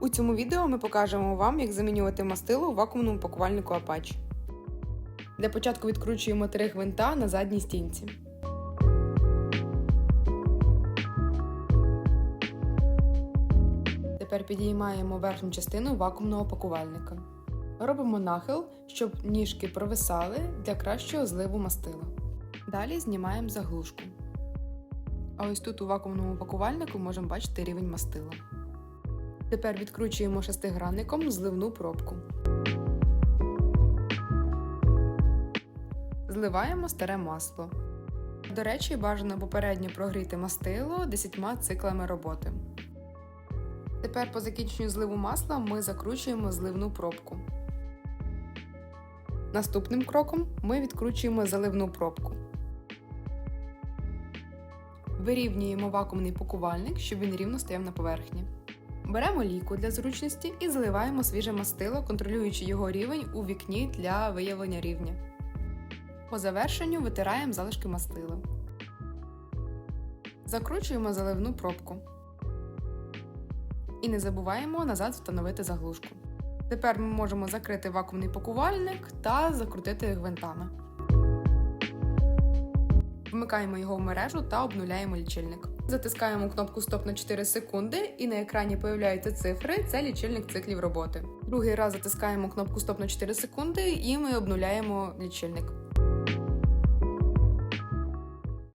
У цьому відео ми покажемо вам, як замінювати мастило у вакуумному пакувальнику Apache. Для початку відкручуємо три гвинта на задній стінці. Тепер підіймаємо верхню частину вакуумного пакувальника. Робимо нахил, щоб ніжки провисали для кращого зливу мастила. Далі знімаємо заглушку. А ось тут у вакуумному пакувальнику можемо бачити рівень мастила. Тепер відкручуємо шестигранником зливну пробку. Зливаємо старе масло. До речі, бажано попередньо прогріти мастило 10 циклами роботи. Тепер по закінченню зливу масла ми закручуємо зливну пробку. Наступним кроком ми відкручуємо заливну пробку. Вирівнюємо вакуумний пакувальник, щоб він рівно стояв на поверхні. Беремо ліку для зручності і заливаємо свіже мастило, контролюючи його рівень у вікні для виявлення рівня. По завершенню витираємо залишки мастила. Закручуємо заливну пробку. І не забуваємо назад встановити заглушку. Тепер ми можемо закрити вакуумний пакувальник та закрутити гвинтами. Вмикаємо його в мережу та обнуляємо лічильник. Затискаємо кнопку Стоп на 4 секунди, і на екрані появляються цифри. Це лічильник циклів роботи. Другий раз затискаємо кнопку Стоп на 4 секунди, і ми обнуляємо лічильник.